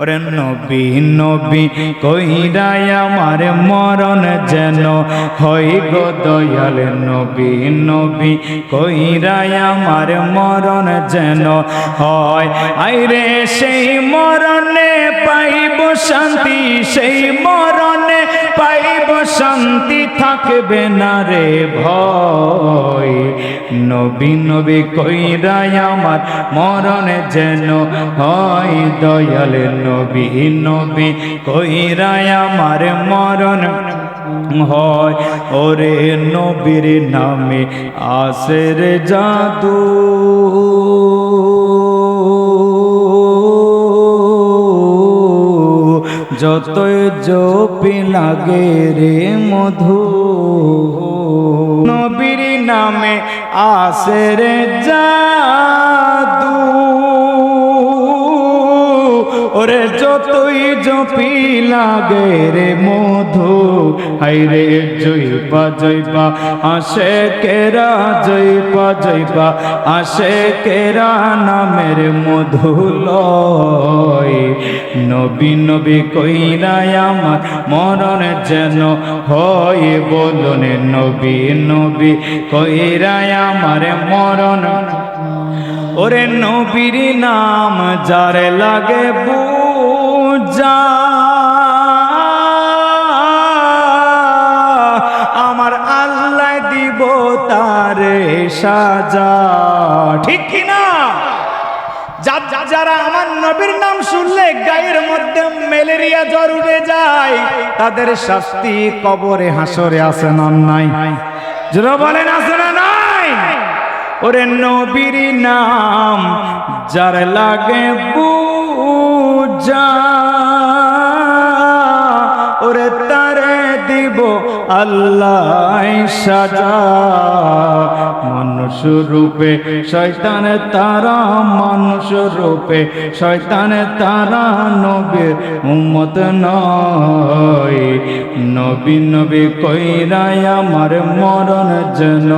ওরে নবী নবী, কইরাই আমার মরণ যেন হই গো দয়াল নবী নবী, কইরাই আমার মরণ যেন হয়। আইরে সেই মরণে পাইব শান্তি, সেই পাইব শান্তি থাকবে না রে ভয়। নবী নবী কইরাই আমার মরণ যেন হয়। দয়াল নবী নবী কইরাই আমার মরণ হয়। ওরে নবীর নামে আসের জাদু। যতই জপি লাগে রে মধু। নবীর নামে আসের জাদু। ওরে যতই জপি লাগে রে মধু। হাইরে জৈবা জৈবা আসে কেরা জৈবা জৈবা আসে কেরা নামের মধু লয়। নবী নবী কইরাই আমার মরণ যেন হয় বলুন নবী নবী কইরাই আমার মরণ। ওরে নবীর নাম যার লাগে বুঝা আমার আল্লাহ দিব তারে সাজা। ঠিক কি না যা- যা- যারা আমার নবীর নাম শুনলে গায়ের মধ্যে ম্যালেরিয়া জ্বর উঠে যায়, তাদের শাস্তি কবরে হাসরে আসে না নাই? যারা বলেন আসে না নাই? ওরে নবীর নাম যার লাগে বুঝা, ওরে তারে দিব আল্লাহ সাজা মানুষ রূপে, শয়তান তারা মানুষ রূপে, শয়তান তারা নবীর উম্মত নয়। নবী নবী কইরাই আমার মরণ যেন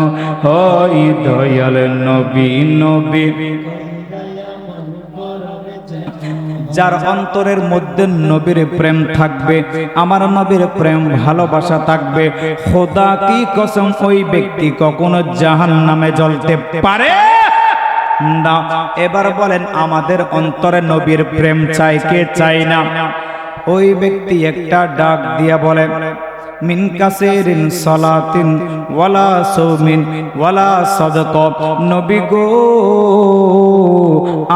হয়, দয়াল নবী নবী। যার অন্তরের মধ্যে নবীর প্রেম থাকবে, আমার নবীর প্রেম ভালোবাসা থাকবে। খোদা কি কসম, ওই ব্যক্তি কখনো জাহান নামে জ্বলতে পারে? না, এবার বলেন আমাদের অন্তরে নবীর প্রেম চাই কে চাই না? ওই ব্যক্তি একটা ডাক দিয়া বলে মিন কাসেরিন সালাতিন, ওয়ালা সৌমিন, ওয়ালা সাদক। নবী গো,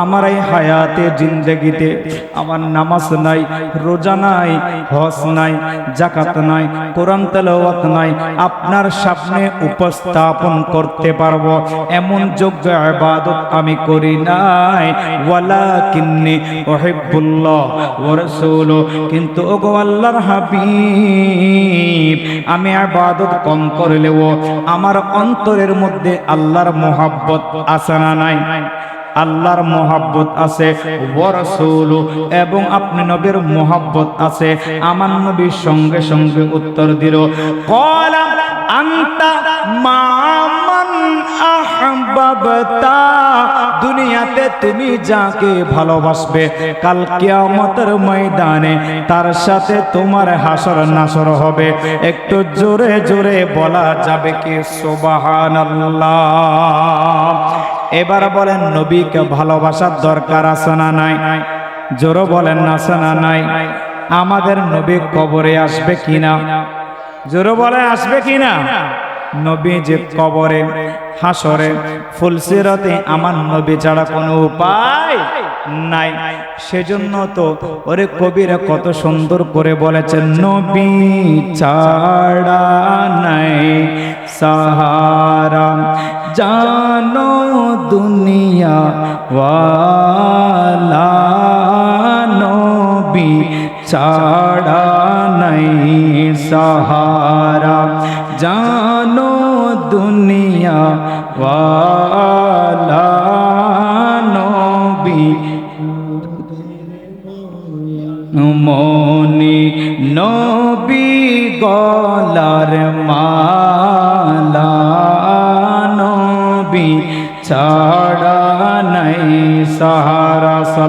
আমার এই হায়াতে, জিন্দগিতে আমার নামাজ নাই, রোজা নাই, হজ নাই জাকাত নাই, কোরআন তেলাওয়াত নাই, আপনার সামনে উপস্থাপন করতে পারব। এমন যোগ্য ইবাদত আমি করি নাই। ওয়ালা কিন্নি ওহিব্বুল্লাহ ওয়া রাসূলু কিন্তু ওগো আল্লাহর হাবিব আমি আবাদত কম করলেও আমার অন্তরের মধ্যে আল্লাহর মোহাব্বত আছে না নাই? আল্লাহর মোহাব্বত আছে এবং আপনি নবীর মোহাব্বত আছে। আমার নবীর সঙ্গে সঙ্গে উত্তর দিল, কলা আন্তা মামান আহবাবতা, দুনিয়াতে তুমি যাকে ভালোবাসবে, কাল কিয়ামতের ময়দানে তার সাথে তোমার হাসর নাসর হবে। একটু জোরে জোরে বলা যাবে কি সুবহানাল্লাহ। এবার বলেন, নবীকে ভালোবাসার দরকার আছে না নাই? জোরো বলেন, আছে না নাই? আমাদের নবী কবরে আসবে কিনা? জোরো বলে আসবে কিনা? নবী যে কবরে, হাসরে ফুলসিরতে আমার নবী ছাড়া কোনো উপায় নাই। সেজন্য তো ওরে কবিরা কত সুন্দর করে বলেছেন, নবী ছাড়া নাই সাহারা। জানো দুনিয়া ওয়ালা নবী ছাড়া নাই সাহারা জানো দুনিয়া ওয়ালা নবী মনি নবী গলার মালা নবী ছাড়া নাই সাহারা সালা